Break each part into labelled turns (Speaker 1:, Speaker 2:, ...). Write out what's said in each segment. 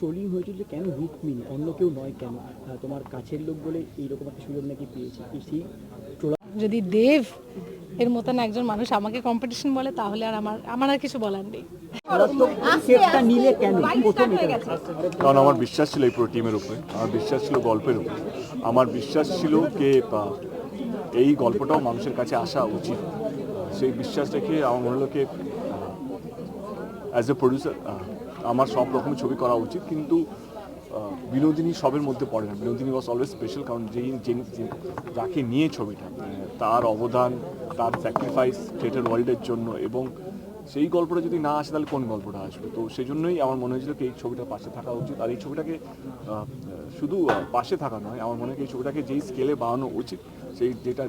Speaker 1: Trolling হয়েছিল যে কেন রুক্মিণী অন্য কেউ নয় কেন? তোমার কাছের লোক বলে এইরকম একটা সুযোগ নাকি পেয়েছে? সেই
Speaker 2: যদি দেব এর মতন একজন মানুষ আমাকে কম্পিটিশন বলে তাহলে আর আমার আমার আর কিছু বলার নেই।
Speaker 3: কারণ আমার বিশ্বাস ছিল এই পুরো টিমের উপরে। আমার বিশ্বাস ছিল গল্পের উপরে। আমার বিশ্বাস ছিল কে এই গল্পটাও মানুষের কাছে আসা উচিত। সেই বিশ্বাস রেখে আমার মনে হলো কে অ্যাজ এ প্রডিউসার আমার সব রকমের ছবি করা উচিত, কিন্তু বিনোদিনী সবের মধ্যে পড়ে না। বিনোদিনী ওয়াজ অলওয়েজ স্পেশাল কারণ যেই যাকে নিয়ে ছবিটা, তার অবদান, তার স্যাক্রিফাইস থিয়েটার ওয়ার্ল্ডের জন্য এবং সেই গল্পটা যদি না আসে তাহলে কোন গল্পটা আসবে? তো সেই জন্যই আমার মনে হয়েছিল কি এই ছবিটার পাশে থাকা উচিত। আর এই ছবিটাকে শুধু পাশে থাকা নয়, আমার মনে হয় এই ছবিটাকে যেই স্কেলে বানানো উচিত সেই যেটা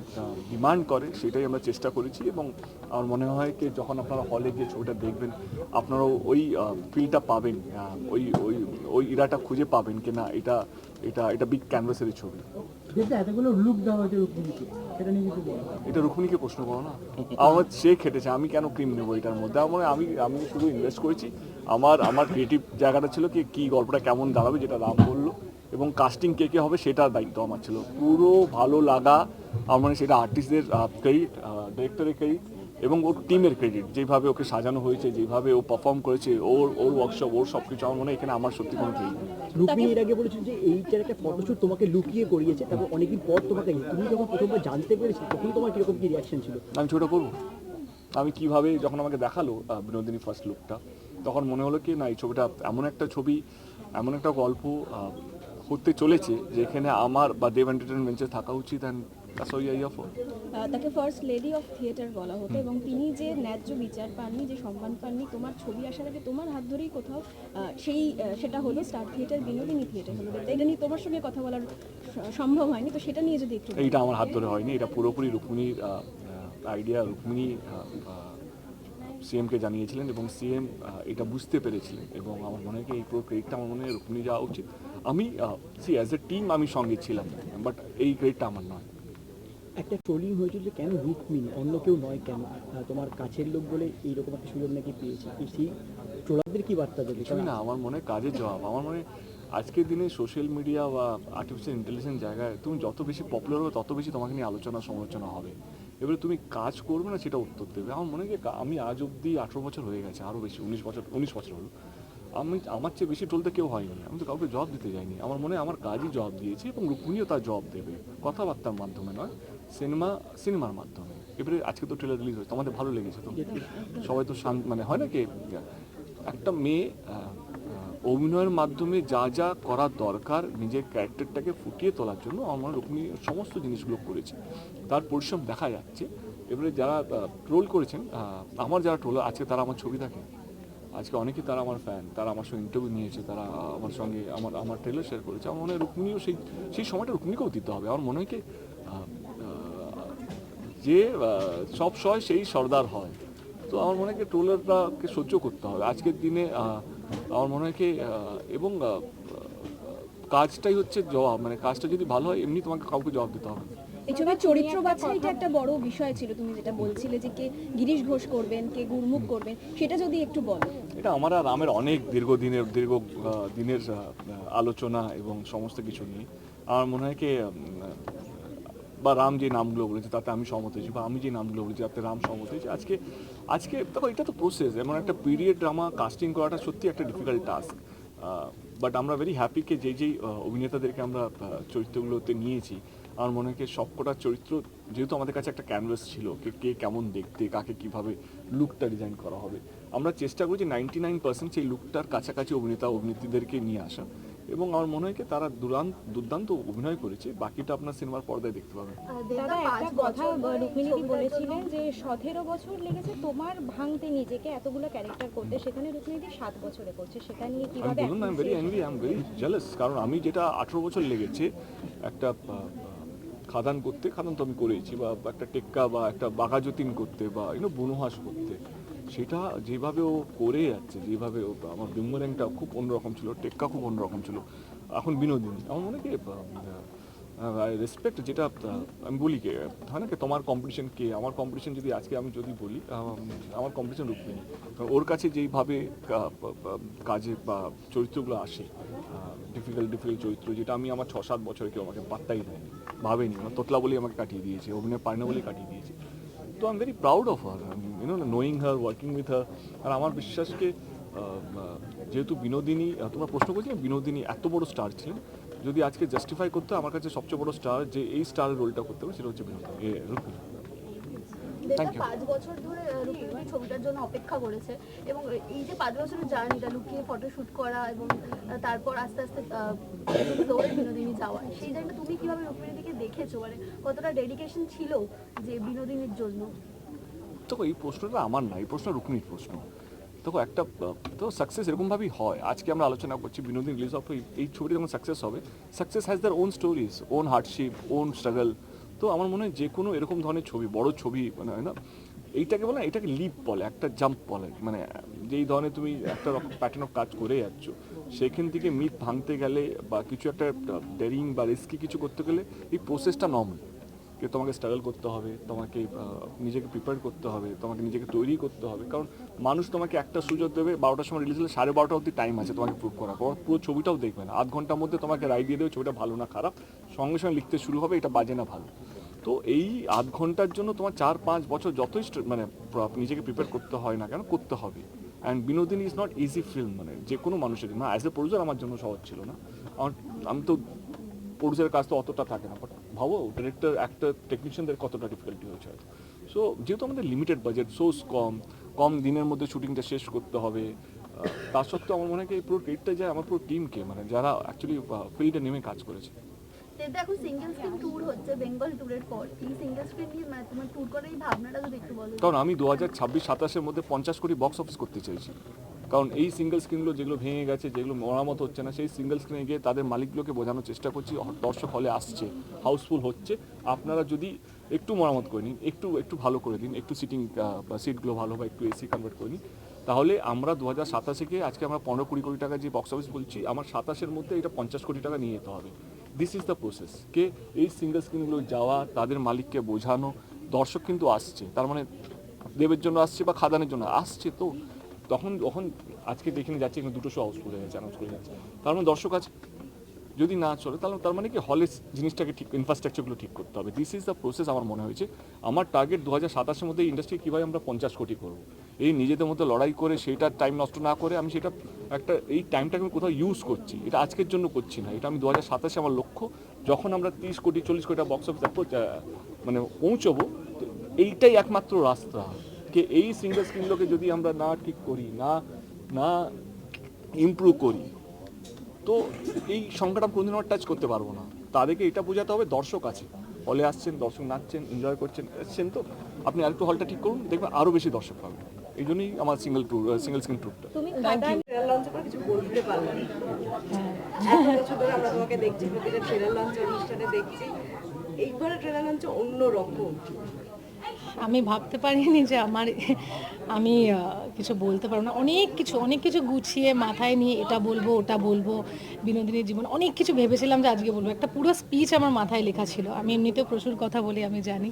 Speaker 3: ডিমান্ড করে সেটাই আমরা চেষ্টা করেছি এবং আমার মনে হয় কি যখন আপনারা হলে গিয়ে ছবিটা দেখবেন আপনারাও ওই ফিলটা পাবেন ওই ওই ওই ইরাটা খুঁজে পাবেন কি না এটা এটা এটা বিগ ক্যানভাসেরই ছবি। এটা রুক্মিণীকে প্রশ্ন করো না। আমার সে খেটেছে আমি কেন ক্রিম নেব এটার মধ্যে? আমার আমি আমি শুধু ইনভেস্ট করেছি। আমার আমার ক্রিয়েটিভ জায়গাটা ছিল কি কি গল্পটা কেমন দাঁড়াবে যেটা রাম বলল। এবং কাস্টিং কে কে হবে সেটার দায়িত্ব আমার ছিল। পুরো ভালো লাগা আমার মানে সেটা আর্টিস্টদের ক্রেডিট ডিরেক্টরের ক্রেডিট এবং ওর টিমের ক্রেডিট যেভাবে ওকে সাজানো হয়েছে যেভাবে ও পারফর্ম করেছে ওর ওর ওয়ার্কশপ ওর সব কিছু আমার মনে হয় এখানে আমার সত্যি কোনো ক্রেডিট নেই।
Speaker 1: রুক্মিণী এর আগে বলেছিল যে এইটার একটা ফটোশুট তোমাকে লুকিয়ে করিয়েছে তারপর অনেকদিন পর তোমাকে তুমি যখন প্রথমবার জানতে পেরেছি তখন তোমার কীরকম কি রিয়াকশন ছিল?
Speaker 3: আমি ছোটো করব? আমি কীভাবে যখন আমাকে দেখাল বিনোদিনী ফার্স্ট লুকটা তখন মনে হলো কি না এই ছবিটা এমন একটা ছবি এমন একটা গল্প হতে চলেছে যেখানে আমার বা দেব এন্টারটেনমেন্টে থাকা উচিত অ্যান্ড
Speaker 4: তাকে ফার্স্ট লেডি অফ থিয়েটার বলা হতো এবং তিনি যে ন্যায্য বিচার পাননি যে সম্মান পাননি তোমার ছবি আসার আগে তোমার হাত ধরেই কোথাও সেই সেটা হলো স্টার থিয়েটার বিনোদিনী থিয়েটার হলো। এটা নিয়ে তোমার সঙ্গে কথা বলার সম্ভব হয়নি তো সেটা নিয়ে যদি একটু
Speaker 3: এইটা আমার হাত ধরে হয়নি এটা পুরোপুরি রুক্মিণীর আইডিয়া রুক্মিণী সিএমকে জানিয়েছিলেন এবং সিএম এটা বুঝতে পেরেছিলেন এবং আমার মনে হয় এই পুরো ক্রেডিটটা আমার মনে হয় রুক্মিণী যাওয়া উচিত। আমি সি অ্যাজ এ টিম আমি সঙ্গে ছিলাম বাট এই ক্রেডিটটা আমার নয়।
Speaker 1: একটা ট্রোলিং হয়েছিল যে কেন রুক্মিণী অন্য কেউ নয় কেন? তোমার কাছের লোক বলে এইরকম একটা সুযোগ নাকি পেয়েছে? সেই ট্রোলারদের কি বার্তা দেবে?
Speaker 3: না আমার মনে কাজের জবাব। আমার মনে আজকের দিনে সোশ্যাল মিডিয়া বা আর্টিফিশিয়াল ইন্টেলিজেন্স জায়গায় তুমি যত বেশি পপুলার হবে তত বেশি তোমাকে নিয়ে আলোচনা সমালোচনা হবে। এবারে তুমি কাজ করবে না সেটা উত্তর দেবে। আমার মনে হয় আমি আজ অবধি আঠেরো বছর হয়ে গেছে আরও বেশি উনিশ বছর উনিশ বছর হলো। আমি আমার চেয়ে বেশি টলতে কেউ হয়নি আমি তো কাউকে জবাব দিতে যাইনি। আমার মনে আমার কাজই জবাব দিয়েছি এবং রুক্মিণীও তার জবাব দেবে। কথাবার্তার মাধ্যমে নয় সিনেমা সিনেমার মাধ্যমে। এবারে আজকে তো ট্রেলার রিলিজ হয়েছে। তোমাদের ভালো লেগেছে তো? সবাই তো শান্ত মানে হয় না কি একটা মেয়ে অভিনয়ের মাধ্যমে যা যা করা দরকার নিজের ক্যারেক্টারটাকে ফুটিয়ে তোলার জন্য আমার রুক্মিণী সমস্ত জিনিসগুলো করেছে। তার পরিশ্রম দেখা যাচ্ছে। এবারে যারা ট্রোল করেছেন আমার যারা ট্রোল আছে তারা আমার ছবি দেখে আজকে অনেকেই তারা আমার ফ্যান তারা আমার সঙ্গে ইন্টারভিউ নিয়েছে, তারা আমার সঙ্গে আমার আমার ট্রেলার শেয়ার করেছে। আমার মনে হয় রুক্মিণীও সেই সেই সময়টা রুক্মিণীকেও দিতে হবে। আমার মনে হয় কি যে সব সয় সেই সর্দার হয়। তো আমার মনে হয় ট্রোলারটাকে সহ্য করতে হবে। আজকের দিনে আমার মনে হয় কি এবং কাজটাই হচ্ছে জবাব। মানে কাজটা যদি ভালো হয়, এমনি তোমাকে কাউকে জবাব দিতে হবে।
Speaker 4: এই ছবির চরিত্র একটা বড় বিষয় ছিল, তুমি যেটা বলছিলে যে কে গিরিশ ঘোষ করবেন, কে গুরমুখ করবেন, সেটা যদি একটু
Speaker 3: এটা আমার আর অনেক দীর্ঘ দিনের আলোচনা এবং সমস্ত কিছু নিয়ে। আমার মনে হয় কি বা রাম যে নামগুলো বলেছে, তাতে আমি সহমত হয়েছি, বা আমি যে নামগুলো বলেছি, তাতে রাম সহমত হয়েছে। আজকে আজকে দেখো, এটা তো প্রসেস এমন একটা পিরিয়ড ড্রামা কাস্টিং করাটা সত্যি একটা ডিফিকাল্ট টাস্ক বাট আমরা ভেরি হ্যাপি কে যেই যেই অভিনেতাদেরকে আমরা চরিত্রগুলোতে নিয়েছি আমার মনে হয় সবকটা চরিত্র যেহেতু আমাদের কাছে একটা ক্যানভাস ছিল কে কে কেমন দেখতে কাকে কীভাবে লুকটা ডিজাইন করা হবে আমরা চেষ্টা করেছি নাইনটি নাইন পার্সেন্ট সেই লুকটার কাছাকাছি অভিনেতা অভিনেত্রীদেরকে নিয়ে আসা। এবং আমার মনে হয় কি তারা দুরান্ত দুর্দান্ত অভিনয় করেছে বাকিটা আপনার সিনেমার পর্দায় দেখতে পাবেন।
Speaker 5: দাদা একটা কথা রুক্মিণীদি বলেছিলেন যে সতেরো বছর লেগেছে তোমার ভাঙতে নিজেকে এতগুলো ক্যারেক্টার করতে সেখানে রুক্মিণীদি সাত বছরে করছে সেটা নিয়ে
Speaker 3: আমি
Speaker 5: কীভাবে
Speaker 3: বলুন very angry I am very jealous কারণ আমি যেটা আঠেরো বছর লেগেছে একটা খাদান করতে, খাদান তো আমি করেছি বা একটা টেক্কা বা একটা বাঘাযতীন করতে, বা ইউনো বনহাস করতে। সেটা যেভাবে ও করে যাচ্ছে, যেভাবে ও, আমার বিম্বরেংটা খুব অন্যরকম ছিল, টেক্কা খুব অন্যরকম ছিল। এখন বিনোদিনী, আমার মনে কি রেসপেক্ট যেটা আমি বলি কে, হয় না তোমার কম্পিটিশন কে? আমার কম্পিটিশন যদি আজকে আমি যদি বলি আমার কম্পিটিশন রুক্মিণী ওর কাছে যেইভাবে কাজে বা চরিত্রগুলো আসে ডিফিকাল্ট ডিফিকাল্ট চরিত্র, যেটা আমি আমার ছ সাত বছরে কেউ আমাকে পাত্তাই দেয়নি, ভাবেনি, আমার তোতলা বলেই আমাকে কাটিয়ে দিয়েছে, অভিনয় পারে না বলেই কাটিয়ে দিয়েছে। তো I am very proud of her you know knowing her working with her আর আমার বিশ্বাসকে যেহেতু বিনোদিনী তোমার প্রশ্ন করছি বিনোদিনী এত বড় স্টার ছিলেন যদি আজকে জাস্টিফাই করতে আমার কাছে সবচেয়ে বড় স্টার যে এই স্টারের রোলটা করতে হবে সেটা হচ্ছে বিনোদিনী রুক্মিণী
Speaker 6: দেড়টা পাঁচ বছর ধরে ছবিটার জন্য অপেক্ষা করেছে এবং এই যে পাঁচ বছরের জার্নিটা লুকিয়ে ফটোশুট করা এবং তারপর আস্তে আস্তে ফ্লোরে বিনোদিনী যাওয়া সেই জায়গাটা তুমি কীভাবে রুক্মিণীদিকে দেখেছ? মানে কতটা ডেডিকেশন ছিল যে বিনোদিনীর জন্য?
Speaker 3: দেখো এই প্রশ্নটা আমার না এই প্রশ্ন রুক্মিণীর প্রশ্ন। দেখো, একটা তো সাকসেস এরকমভাবেই হয়। আজকে আমরা আলোচনা করছি বিনোদিন রিলিজ অফ এই ছবিটা যখন সাকসেস হবে success has their own stories own hardship own struggle তো আমার মনে হয় যে কোনো এরকম ধরনের ছবি, বড় ছবি মানে হয় না, এইটাকে বলে এটাকে লিপ বলে, একটা জাম্প বলে। মানে যেই ধরনের তুমি একটা রকম প্যাটার্ন অফ কাজ করে যাচ্ছ, সেখান থেকে মিথ ভাঙতে গেলে বা কিছু একটা ডেরিং বা রিস্কি কিছু করতে গেলে, এই প্রসেসটা নর্মাল যে তোমাকে স্ট্রাগল করতে হবে, তোমাকে নিজেকে প্রিপেয়ার করতে হবে, তোমাকে নিজেকে তৈরি করতে হবে। কারণ মানুষ তোমাকে একটা সুযোগ দেবে, বারোটার সময় রিলিজ হলে সাড়ে বারোটা অবধি টাইম আছে তোমাকে প্রুভ করা পুরো ছবিটাও দেখবে না। আধ ঘণ্টার মধ্যে তোমাকে রায় দিয়ে দেবে, ছবিটা ভালো না খারাপ। সঙ্গে সঙ্গে লিখতে শুরু হবে, এটা বাজে না ভালো। তো এই আধ ঘণ্টার জন্য তোমার চার পাঁচ বছর যতই মানে নিজেকে প্রিপেয়ার করতে হয় না কেন? করতে হবে। And Binodini is not easy film মানে যে কোনো মানুষের জন্য অ্যাজ এ প্রডিউসার আমার জন্য সহজ ছিল না। আমার আমি তো প্রডিউসারের কাজ তো অতটা থাকে না বাট ভাবো ডিরেক্টর অ্যাক্টর টেকনিশিয়ানদের কতটা ডিফিকাল্টি হয়েছে হয়তো। সো যেহেতু আমাদের লিমিটেড বাজেট সোর্স কম কম দিনের মধ্যে শুটিংটা শেষ করতে হবে তা সত্ত্বেও আমার মনে হয় এই পুরো ক্রেডিটটা যায় আমার পুরো টিমকে মানে যারা অ্যাকচুয়ালি ফিল্ডে নেমে কাজ করেছে।
Speaker 6: যেহেতু এখন সিঙ্গেল স্ক্রিন ট্যুর হচ্ছে বেঙ্গল ট্যুরের পর। এই সিঙ্গেল স্ক্রিন নিয়ে মানে তোমার ট্যুর করার এই ভাবনাটা যদি একটু বলো।
Speaker 3: কারণ আমি দু হাজার ছাব্বিশ সাতাশের মধ্যে পঞ্চাশ কোটি বক্স অফিস করতে চাইছি। কারণ এই সিঙ্গেল স্ক্রিনগুলো যেগুলো ভেঙে গেছে, যেগুলো মরামত হচ্ছে না, সেই সিঙ্গেল স্ক্রিনে গিয়ে তাদের মালিকগুলোকে বোঝানোর চেষ্টা করছি। দর্শক হলে আসছে হাউসফুল হচ্ছে। আপনারা যদি একটু মরামত করে নিন, একটু একটু ভালো করে দিন, একটু সিটিং সিটগুলো ভালো বা একটু এসি কনভার্ট করে নিন, তাহলে আমরা দু হাজার সাতাশে গিয়ে আজকে আমরা পনেরো কুড়ি কোটি টাকা যে বক্স অফিস বলছি, আমার সাতাশের মধ্যে এটা পঞ্চাশ কোটি টাকা নিয়ে যেতে হবে। দিস ইজ দ্য প্রসেস কে এই সিঙ্গেল স্ক্রিনগুলো যাওয়া, তাদের মালিককে বোঝানো, দর্শক কিন্তু আসছে। তার মানে দেবের জন্য আসছে বা খাদানের জন্য, আসছে তো। তখন যখন আজকে দেখে নিয়ে যাচ্ছে এখানে দুটো শো হাউসফুল হয়ে যাচ্ছে অ্যানাউন্স করে যাচ্ছে তার মানে দর্শক আছে যদি না চলে, তাহলে তার মানে কি হলের জিনিসটাকে ঠিক ইনফ্রাস্ট্রাকচারগুলো ঠিক করতে হবে। দিস ইজ দ্য প্রসেস আমার মনে হয়েছে। আমার টার্গেট দু হাজার সাতাশের মধ্যে ইন্ডাস্ট্রি কীভাবে আমরা পঞ্চাশ কোটি করব? এই নিজেদের মধ্যে লড়াই করে সেইটার টাইম নষ্ট না করে, আমি সেটা একটা, এই টাইমটাকে আমি কোথাও ইউজ করছি। এটা আজকের জন্য করছি না। এটা আমি দু হাজার সাতাশে আমার লক্ষ্য। যখন আমরা তিরিশ কোটি, চল্লিশ কোটি বক্স অফিস মানে পৌঁছবো, তো এইটাই একমাত্র রাস্তা। কে এই সিঙ্গেল স্ক্রিনগুলোকে যদি আমরা না ঠিক করি না না ইমপ্রুভ করি তো এই সংখ্যাটা কোনোদিন টাচ করতে পারব না। তাদেরকে এটা বোঝাতে হবে দর্শক আছে। হলে আসছেন দর্শক নাচছেন এনজয় করছেন এসছেন তো। আপনি আরেকটু হলটা ঠিক করুন দেখবেন আরও বেশি দর্শক পাবেন এই জন্যই আমার সিঙ্গেল ট্যুর সিঙ্গেল স্ক্রিন ট্যুরটা
Speaker 5: তুমি খাদান
Speaker 7: ট্রেলার লঞ্চ করে কিছু বলতে পারলাম না এত ধরে আমরা তোমাকে দেখছি প্রতিটা ট্রেলার লঞ্চ অনুষ্ঠানে দেখছি। এইবারে ট্রেলার লঞ্চ অন্য রকম
Speaker 2: আমি ভাবতে পারিনি যে আমার, আমি কিছু বলতে পারব না। অনেক কিছু অনেক কিছু গুছিয়ে মাথায় নিয়ে এটা বলব, ওটা বলব, বিনোদিনীর জীবন, অনেক কিছু ভেবেছিলাম যে আজকে বলব। একটা পুরো স্পিচ আমার মাথায় লেখা ছিল। আমি এমনিতেও প্রচুর কথা বলি, আমি জানি।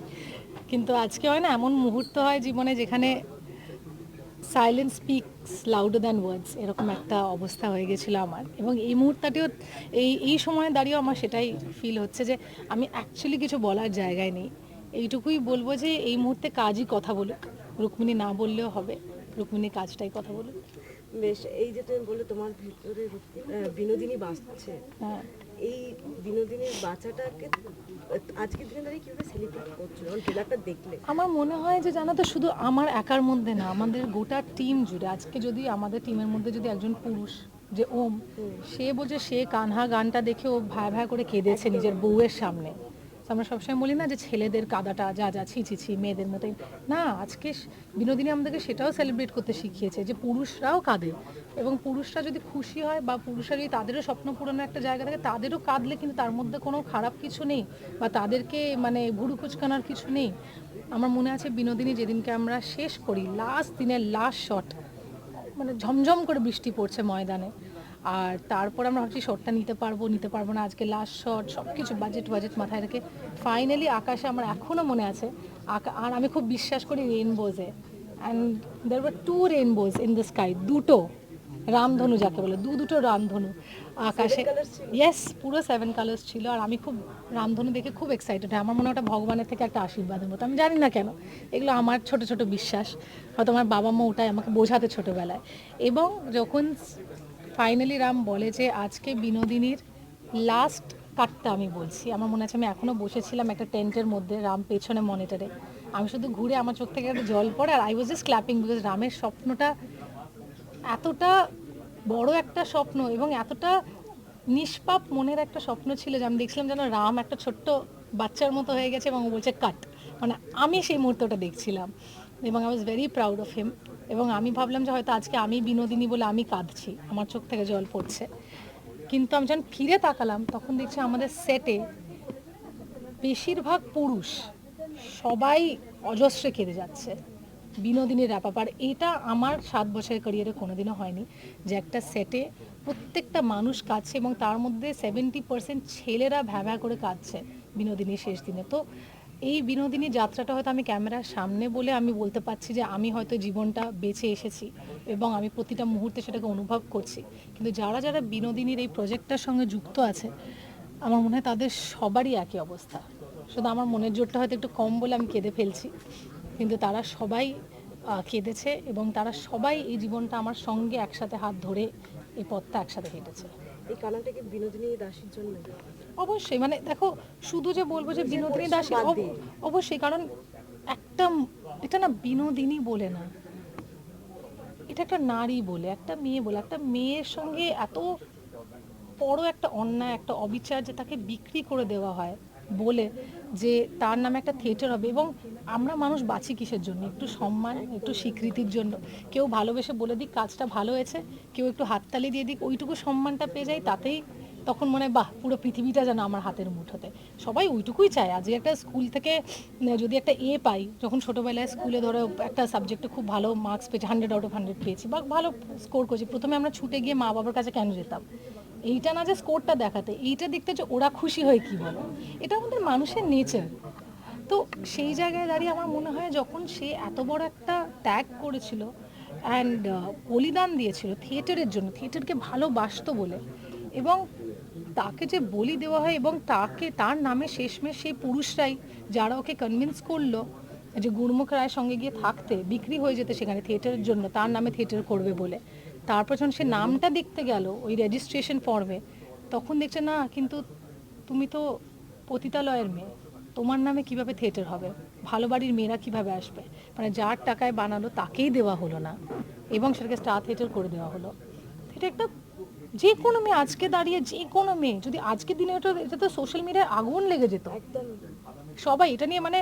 Speaker 2: কিন্তু আজকে হয় না, এমন মুহূর্ত হয় জীবনে যেখানে silence speaks louder than words এরকম একটা অবস্থা হয়ে গেছিল আমার। এবং এই মুহূর্তটিও এই এই সময়ে দাঁড়িয়েও আমার সেটাই ফিল হচ্ছে যে আমি অ্যাকচুয়ালি কিছু বলার জায়গায় নেই। এইটুকুই বলব যে এই মুহূর্তে কাজই কথা বলুক। রুক্মিণী না বললেও হবে। রুক্মিণী কাজটাই কথা বলুক।
Speaker 7: বেশ এই যে তুমি বলে তোমার ভিতরে বিনোদিনী বাঁচছে।
Speaker 2: হ্যাঁ।
Speaker 7: এই বিনোদিনীর বাঁচাটাকে আজকের দিনে দাঁড়িয়ে কীভাবে সেলিব্রেট করছ ট্রেলারটা দেখলে।
Speaker 2: আমার মনে হয় যে জানো তো শুধু আমার একার মধ্যে না আমাদের গোটা টিম জুড়ে। আজকে যদি আমাদের টিমের মধ্যে যদি একজন পুরুষ যে ওম সে বলছে সে কানহা গানটা দেখে ও ভাই ভাই করে কেঁদেছে নিজের বউয়ের সামনে। আমরা সবসময় বলি না যে ছেলেদের কাদাটা যা যা, ছি ছি ছি, মেয়েদের মতোই না, আজকে বিনোদিনী আমাদেরকে সেটাও সেলিব্রেট করতে শিখিয়েছে যে পুরুষরাও কাঁদে। এবং পুরুষরা যদি খুশি হয় বা পুরুষরা যদি তাদেরও স্বপ্ন পূরণের একটা জায়গা থাকে, তাদেরও কাঁদলে কিন্তু তার মধ্যে কোনো খারাপ কিছু নেই বা তাদেরকে মানে ভুরু কুচকানোর কিছু নেই। আমার মনে আছে বিনোদিনী যেদিনকে আমরা শেষ করি লাস্ট দিনের লাস্ট শট মানে ঝমঝম করে বৃষ্টি পড়ছে ময়দানে। আর তারপর আমরা ভাবছি শটটা নিতে পারব নিতে পারব না। আজকে লাস্ট শট সব কিছু বাজেট বাজেট মাথায় রেখে। ফাইনালি আকাশে আমার এখনও মনে আছে আর আমি খুব বিশ্বাস করি রেইনবোজে and there were two rainbows in the sky দুটো। রামধনু যাকে বলে দু দুটো রামধনু। আকাশে ইয়েস পুরো সেভেন কালার্স ছিল। আর আমি খুব রামধনু দেখে খুব এক্সাইটেড আমার মনে হয় ওটা ভগবানের থেকে একটা আশীর্বাদের মতো। আমি জানি না কেন। এগুলো আমার ছোট ছোট বিশ্বাস। হয়তো আমার বাবা মা ওটাই আমাকে বোঝাতে ছোটোবেলায়। এবং যখন ফাইনালি রাম বলে যে, আজকে বিনোদিনীর লাস্ট কাটটা আমি বলছি। আমার মনে আছে আমি এখনও বসেছিলাম একটা টেন্টের মধ্যে রাম পেছনে মনিটরে আমি শুধু ঘুরে আমার চোখ থেকে একটা জল পড়ে আর I was just clapping because রামের স্বপ্নটা এতটা বড় একটা স্বপ্ন এবং এতটা নিষ্পাপ মনের একটা স্বপ্ন ছিল যে আমি দেখছিলাম যেন রাম একটা ছোট্ট বাচ্চার মতো হয়ে গেছে এবং ও বলছে কাট মানে আমি সেই মুহূর্তটা দেখছিলাম এবং I was very proud of him এবং আমি ভাবলাম যে হয়তো আজকে আমি বিনোদিনী বলে আমি কাঁদছি। আমার চোখ থেকে জল পড়ছে। কিন্তু আমি যখন ফিরে তাকালাম, তখন দেখছি আমাদের সেটে বেশিরভাগ পুরুষ সবাই অজস্রে কেঁদে যাচ্ছে। বিনোদিনীর র্যাপ আর এটা আমার সাত বছরের ক্যারিয়ারে কোনোদিনও হয়নি যে একটা সেটে প্রত্যেকটা মানুষ কাঁদছে এবং তার মধ্যে সেভেন্টি পার্সেন্ট ছেলেরা ভ্যাভ্যা করে কাঁদছে বিনোদিনীর শেষ দিনে। তো এই বিনোদিনী যাত্রাটা হয়তো আমি ক্যামেরার সামনে বলে আমি বলতে পারছি যে আমি হয়তো জীবনটা বেঁচে এসেছি এবং আমি প্রতিটা মুহূর্তে সেটাকে অনুভব করছি। কিন্তু যারা যারা বিনোদিনীর এই প্রজেক্টটার সঙ্গে যুক্ত আছে, আমার মনে হয় তাদের সবারই একই অবস্থা। শুধু আমার মনের জোরটা হয়তো একটু কম বলে আমি কেঁদে ফেলছি, কিন্তু তারা সবাই কেঁদেছে এবং তারা সবাই এই জীবনটা আমার সঙ্গে একসাথে হাত ধরে এই পথটা একসাথে হেঁটেছে।
Speaker 7: এই কারণটা কি বিনোদিনী দাসের জন্য?
Speaker 2: অবশ্যই মানে দেখো শুধু যে বলব যে বিনোদিনী দাসী। অবশ্যই কারণ একটা এটা না বিনোদিনী বলে না। এটা একটা নারী বলে একটা মেয়ে বলে। একটা মেয়ের সঙ্গে এত বড় একটা অন্যায় একটা অবিচার যে তাকে বিক্রি করে দেওয়া হয় বলে যে তার নামে একটা থিয়েটার হবে। এবং আমরা মানুষ বাঁচি কিসের জন্য? একটু সম্মান একটু স্বীকৃতির জন্য। কেউ ভালোবেসে বলে দিক কাজটা ভালো হয়েছে। কেউ একটু হাততালি দিয়ে দিক ওইটুকু সম্মানটা পেয়ে যায় তাতেই তখন মনে হয়, বাহ, পুরো পৃথিবীটা যেন আমার হাতের মুঠোতে। সবাই ওইটুকুই চায়। আজকে একটা স্কুল থেকে, যদি একটা এ পাই, যখন ছোটোবেলায় স্কুলে ধরো একটা সাবজেক্টে খুব ভালো মার্কস পেয়েছি হান্ড্রেড আউট অফ হান্ড্রেড পেয়েছি বা ভালো স্কোর করেছি, প্রথমে আমরা ছুটে গিয়ে মা বাবার কাছে কেন যেতাম? এইটা না যে স্কোরটা দেখাতে, এইটা দেখতে যে ওরা খুশি হয় কি বলো? এটা আমাদের মানুষের নেচার তো সেই জায়গায় দাঁড়িয়ে আমার মনে হয়, যখন সে এত বড় একটা ত্যাগ করেছিল অ্যান্ড বলিদান দিয়েছিল থিয়েটারের জন্য থিয়েটারকে ভালোবাসতো বলে এবং তাকে যে বলি দেওয়া হয় এবং তাকে, তার নামে শেষমেশ সেই পুরুষরাই যারা ওকে কনভিন্স করল যে গুরমুখ রায়ের সঙ্গে গিয়ে থাকতে, বিক্রি হয়ে যেতে সেখানে থিয়েটারের জন্য, তার নামে থিয়েটার করবে বলে। তারপর যখন সে নামটা দেখতে গেল ওই রেজিস্ট্রেশন ফর্মে তখন দেখছে, না, কিন্তু তুমি তো পতিতালয়ের মেয়ে, তোমার নামে কীভাবে থিয়েটার হবে? ভালো বাড়ির মেয়েরা কীভাবে আসবে? মানে যার টাকায় বানালো তাকেই দেওয়া হলো না। এবং সেটাকে স্টার থিয়েটার করে দেওয়া হলো। এটা একটা যে কোনো মেয়ে, আজকে দাঁড়িয়ে যে কোনো মেয়ে, যদি আজকের দিনে এটা এটা তো সোশ্যাল মিডিয়ায় আগুন লেগে যেত। সবাই, এটা নিয়ে মানে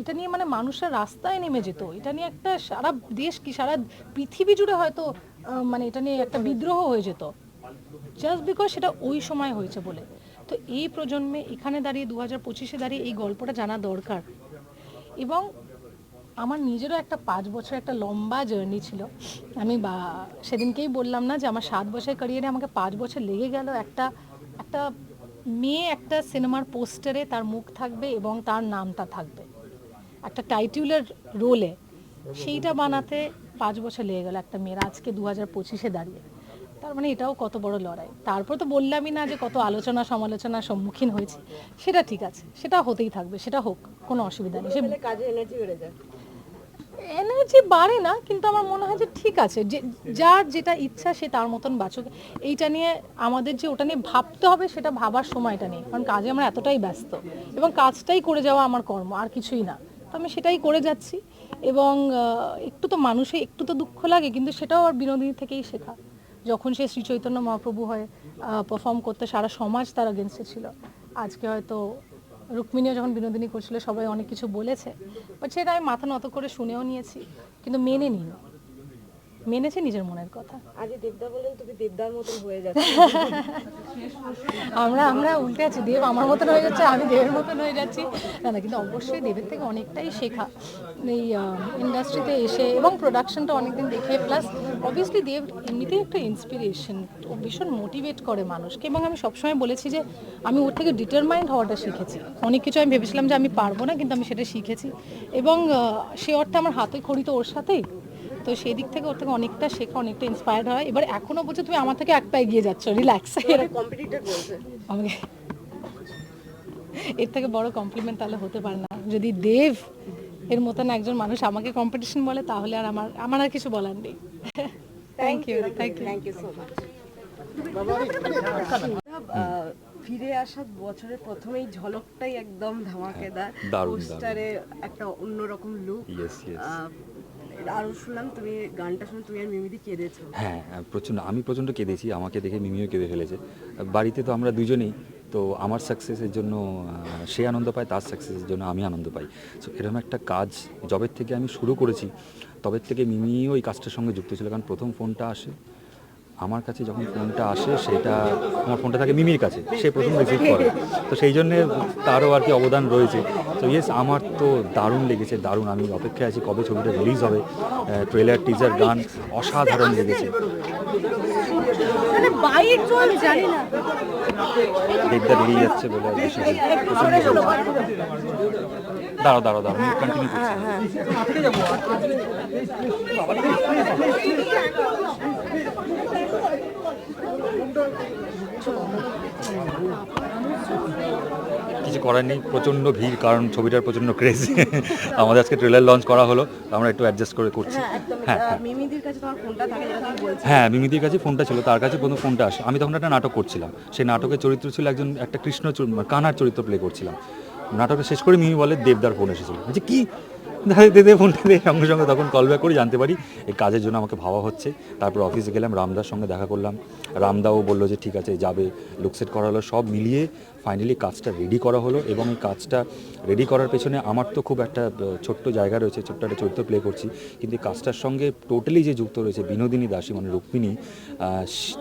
Speaker 2: এটা নিয়ে মানে মানুষরা রাস্তায় নেমে যেত। এটা নিয়ে একটা সারা দেশ কি, সারা পৃথিবী জুড়ে হয়তো মানে এটা নিয়ে একটা বিদ্রোহ হয়ে যেত। জাস্ট বিকজ সেটা ওই সময় হয়েছে বলে। তো এই প্রজন্মে এখানে দাঁড়িয়ে দু হাজার পঁচিশে দাঁড়িয়ে এই গল্পটা জানা দরকার। এবং আমার নিজেরও একটা পাঁচ বছর একটা লম্বা জার্নি ছিল। আমি বা, সেদিনকেই বললাম না যে আমার সাত বছরের ক্যারিয়ারে আমাকে পাঁচ বছর লেগে গেল। একটা একটা মেয়ে একটা সিনেমার পোস্টারে তার মুখ থাকবে এবং তার নামটা থাকবে। একটা টাইটুলার রোলে সেইটা বানাতে পাঁচ বছর লেগে গেল একটা মেয়ের আজকে দু হাজার পঁচিশে দাঁড়িয়ে। তার মানে এটাও কত বড় লড়াই। তারপর তো বললামই না যে কত আলোচনা সমালোচনার সম্মুখীন হয়েছে। সেটা ঠিক আছে, সেটা হতেই থাকবে, সেটা হোক, কোনো অসুবিধা নেই।
Speaker 7: কাজে এনার্জি বেড়ে যায়।
Speaker 2: এনার্জি বাড়ে না, কিন্তু আমার মনে হয় যে ঠিক আছে। যে, যার যেটা ইচ্ছা সে তার মতন বাঁচুক। এইটা নিয়ে আমাদের যে ওটা নিয়ে ভাবতে হবে, সেটা ভাবার সময়টা নেই। কারণ কাজে আমরা এতটাই ব্যস্ত। এবং কাজটাই করে যাওয়া আমার কর্ম, আর কিছুই না। তো আমি সেটাই করে যাচ্ছি। এবং একটু তো মানুষে একটু তো দুঃখ লাগে, কিন্তু সেটাও আর বিনোদিনী থেকেই শেখা। যখন সে শ্রী চৈতন্য মহাপ্রভু হয় পারফর্ম করতে, সারা সমাজ তার আগেনস্টে ছিল। আজকে হয়তো রুক্মিণীও যখন বিনোদিনী করছিল সবাই অনেক কিছু বলেছে। বাট সেটা আমি মাথা নত করে শুনেও নিয়েছি কিন্তু মেনে নিই মেনেছে নিজের মনের কথা।
Speaker 7: আগে দেবদা বলেন তুমি দেবদার মতন হয়ে যাচ্ছে।
Speaker 2: আমরা আমরা উল্টে আছি দেব আমার মতন হয়ে যাচ্ছে আমি দেবের মতন হয়ে যাচ্ছি। না না কিন্তু অবশ্যই দেবের থেকে অনেকটাই শেখা। এই ইন্ডাস্ট্রিতে এসে এবং প্রোডাকশনটা অনেকদিন দেখে প্লাস অবভিয়াসলি দেব এমনিতেই একটা ইন্সপিরেশন ও ভীষণ মোটিভেট করে মানুষকে। এবং আমি সবসময় বলেছি যে আমি ওর থেকে ডিটারমাইন্ড হওয়াটা শিখেছি। অনেক কিছু আমি ভেবেছিলাম যে আমি পারব না কিন্তু আমি সেটা শিখেছি। এবং সে অর্থে আমার হাতে খড়ি তো ওর সাথেই। তো সেই দিক থেকে ওর থেকে অনেকটা শেখা অনেকটা ইন্সপায়ার্ড হয়। এবার এখনও বলছো তুমি আমার থেকে এক পা এগিয়ে যাচ্ছ রিল্যাক্স আমাকে এর থেকে বড় কমপ্লিমেন্ট তাহলে হতে পারে না। যদি দেব এর মতন একজন মানুষ আমাকে কম্পিটিশন বলে তাহলে আর আমার আমার আর কিছু বলার নেই। Thank you thank you
Speaker 7: thank you so much ফিরে আসা বছরের প্রথমেই ঝলকটাই একদম ধামাকেদার।
Speaker 8: দারুণ।
Speaker 7: পোস্টারে একটা অন্যরকম লুক
Speaker 8: yes.
Speaker 7: শুনলাম তুমি গানটা শুনে তুমি আর মিমিদি কেঁদেছো।
Speaker 8: হ্যাঁ প্রচণ্ড আমি প্রচণ্ড কেঁদেছি আমাকে দেখে মিমিও কেঁদে ফেলেছে। বাড়িতে তো আমরা দুজনেই তো আমার সাকসেসের জন্য সে আনন্দ পায়, তার সাকসেসের জন্য আমি আনন্দ পাই। সো এরকম একটা কাজ জবের থেকে আমি শুরু করেছি। তবের থেকে মিমিও ওই কাজটার সঙ্গে যুক্ত ছিল। কারণ প্রথম ফোনটা আসে, আমার কাছে যখন ফোনটা আসে, সেটা, আমার ফোনটা থাকে মিমির কাছে। সে প্রথম রিসিভ করে। তো সেই জন্যে তারও আর কি অবদান রয়েছে। তো ইয়েস আমার তো দারুণ লেগেছে, দারুণ। আমি অপেক্ষায় আছি কবে ছবিটা রিলিজ হবে। ট্রেলার টিজার গান অসাধারণ লেগেছে। দেবদা বেরিয়ে যাচ্ছে বলে দাঁড়ো দাঁড়ো দাঁড়ো কন্টিনিউ করছি। কিছু করার নেই প্রচণ্ড ভিড় কারণ ছবিটার প্রচণ্ড ক্রেজ আমাদের আজকে ট্রেলার লঞ্চ করা হলো আমরা একটু অ্যাডজাস্ট করে করছি। হ্যাঁ হ্যাঁ
Speaker 7: মিমিদির কাছে ফোনটা
Speaker 8: হ্যাঁ মিমিদির কাছে ফোনটা ছিল তার কাছে প্রথম ফোনটা আসে আমি তখন একটা নাটক করছিলাম। সেই নাটকের চরিত্র ছিল একজন একটা কৃষ্ণ মানে কানার চরিত্র প্লে করছিলাম। নাটকটা শেষ করে মিমি বলে দেবদার ফোন এসেছিল। যে কি? দে দে দে ফোনটা দিয়ে সঙ্গে সঙ্গে তখন কল ব্যাক করে জানতে পারি এই কাজের জন্য আমাকে ভাবা হচ্ছে। তারপর অফিসে গেলাম রামদার সঙ্গে দেখা করলাম। রামদাও বলল যে ঠিক আছে যাবে। লুকসেট করা হলো সব মিলিয়ে ফাইনালি কাজটা রেডি করা হলো এবং এই কাজটা রেডি করার পেছনে আমার তো খুব একটা ছোট্ট জায়গা রয়েছে ছোট্ট একটা চরিত্র প্লে করছি। কিন্তু এই কাজটার সঙ্গে টোটালি যে যুক্ত রয়েছে বিনোদিনী দাসী মানে রুক্মিণী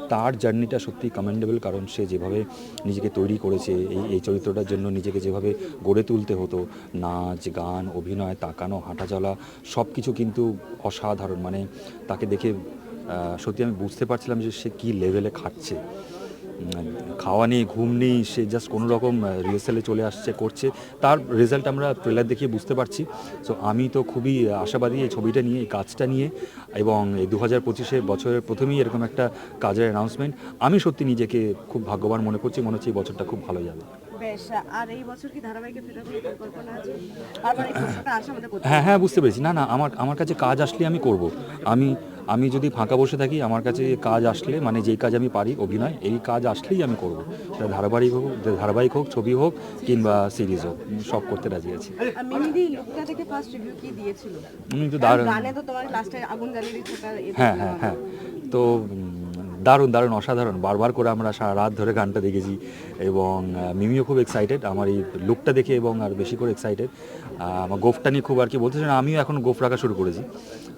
Speaker 8: তার জার্নিটা সত্যি কমেন্ডেবল কারণ সে যেভাবে নিজেকে তৈরি করেছে এই এই চরিত্রটার জন্য নিজেকে যেভাবে গড়ে তুলতে হতো নাচ গান অভিনয় তাকানো হাঁটা চলা সব কিছু কিন্তু অসাধারণ। মানে তাকে দেখে সত্যি আমি বুঝতে পারছিলাম যে সে কী লেভেলে উম, খাওয়া নেই, ঘুম নেই, সে জাস্ট কোনো রকম রিহার্সালে চলে আসছে, করছে। তার রেজাল্ট আমরা ট্রেলার দেখিয়ে বুঝতে পারছি। সো আমি তো খুবই আশাবাদী এই ছবিটা নিয়ে, এই কাজটা নিয়ে, এবং এই দু হাজার পঁচিশে বছরের প্রথমেই এরকম একটা কাজের অ্যানাউন্সমেন্ট আমি সত্যি নিজেকে খুব ভাগ্যবান মনে করছি, মনে হচ্ছে এই বছরটা খুব ভালো যাবে।
Speaker 7: বেশ আর এই বছর কি ধারাবাহিকে ফেরার কোনো পরিকল্পনা আছে? বারবার এই প্রশ্নটা আসে আমাদের
Speaker 8: হ্যাঁ হ্যাঁ বুঝতে পেরেছি। না না আমার আমার কাছে কাজ আসলে আমি করব। আমি আমি যদি ফাঁকা বসে থাকি আমার কাছে কাজ আসলে মানে যেই কাজ আমি পারি অভিনয় এই কাজ আসলেই আমি করব। সেটা ধারাবাহিক হোক ধারাবাহিক হোক ছবি হোক কিংবা সিরিজ হোক সব করতে রাজি আছি। আমি তো দারুণ। হ্যাঁ হ্যাঁ হ্যাঁ। তো দারুণ দারুণ অসাধারণ। বারবার করে আমরা সারা রাত ধরে গানটা দেখেছি এবং মিমিও খুব এক্সাইটেড আমার এই লুকটা দেখে এবং আর বেশি করে এক্সাইটেড আমার গোফটা নিয়ে খুব আর কি বলতেছে না আমিও এখন গোফ রাখা শুরু করেছি।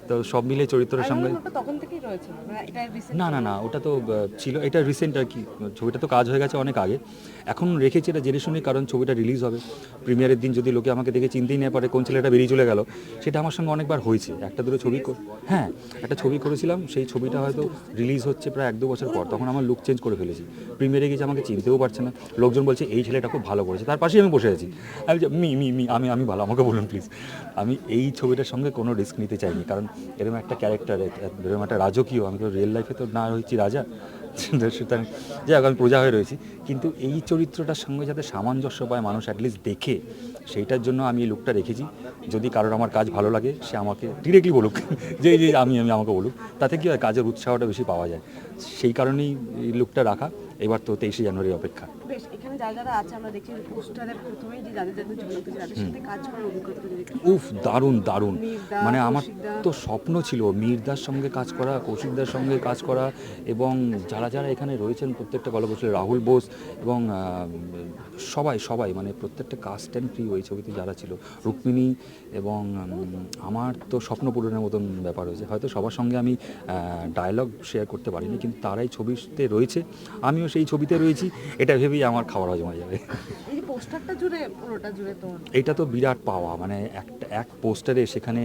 Speaker 8: তো সব মিলে চরিত্রের
Speaker 7: মানে রিসেন্ট
Speaker 8: না না না ওটা তো ছিল। এটা রিসেন্ট আর কি ছবিটা তো কাজ হয়ে গেছে অনেক আগে। এখন রেখেছি এটা জেনে শুনে কারণ ছবিটা রিলিজ হবে। প্রিমিয়ারের দিন যদি লোকে আমাকে দেখে চিনতেই না পারে কোন ছেলেটা বেরিয়ে চলে গেল, সেটা আমার সঙ্গে অনেকবার হয়েছে। একটা দুটো ছবি হ্যাঁ একটা ছবি করেছিলাম, সেই ছবিটা হয়তো রিলিজ হচ্ছে প্রায় এক দু বছর পর। তখন আমার লুক চেঞ্জ করে ফেলেছি। প্রিমিয়ারে গেছে আমাকে চিনতেও পারছে না। লোকজন বলছে, এই ছেলেটা খুব ভালো করেছে। তার পাশেই আমি বসে আছি। আমি মি মি মি, আমি আমি ভালো, আমাকে বলুন প্লিজ আমি এই ছবিটার সঙ্গে কোনো রিস্ক নিতে চাইনি, কারণ এরকম একটা ক্যারেক্টার এরকম একটা রাজকীয়, আমি তো রিয়েল লাইফে তো না হয়েছি রাজা। সুতরাং যাই আমি প্রজা হয়ে রয়েছি। কিন্তু এই চরিত্রটার সঙ্গে যাতে সামঞ্জস্য পায় মানুষ অ্যাটলিস্ট দেখে, সেইটার জন্য আমি এই লুকটা রেখেছি। যদি কারোর আমার কাজ ভালো লাগে, সে আমাকে ডিরেক্টলি বলুক। যে যে, আমি আমি আমাকে বলুক। তাতে কী হয়, কাজের উৎসাহটা বেশি পাওয়া যায়। সেই কারণেই এই লুকটা রাখা। এবার তো তেইশে জানুয়ারি অপেক্ষা।
Speaker 7: এখানে যারা যারা আছে আমরা দেখছি পোস্টারে প্রথমেই যে যাদের যাদের ঝলক তাদের সাথে কাজ করার অভিজ্ঞতা
Speaker 8: উফ দারুণ দারুণ। মানে আমার তো স্বপ্ন ছিল মীরদার সঙ্গে কাজ করা কৌশিকদার সঙ্গে কাজ করা এবং যারা যারা এখানে রয়েছেন প্রত্যেকটা গল্প রাহুল বোস এবং সবাই সবাই মানে প্রত্যেকটা কাস্ট অ্যান্ড ক্রিউ এই ছবিতে যারা ছিল রুক্মিণী এবং আমার তো স্বপ্ন পূরণের মতন ব্যাপার হয়েছে। হয়তো সবার সঙ্গে আমি ডায়লগ শেয়ার করতে পারিনি কিন্তু তারাই ছবিতে রয়েছে আমিও সেই ছবিতে রয়েছি এটা ভেবেই আমার খাবার হজম হয়ে যাবে
Speaker 7: এই যে পোস্টারটা জুড়ে পুরোটা জুড়ে তোমার?
Speaker 8: এটা তো বিরাট পাওয়া মানে একটা এক পোস্টারে সেখানে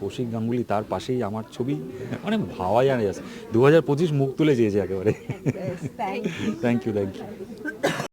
Speaker 8: কৌশিক গাঙ্গুলি তার পাশেই আমার ছবি মানে ভাওয়া জানে যাচ্ছে দু হাজার পঁচিশ মুখ তুলে যেয়েছে একেবারে। Thank you thank you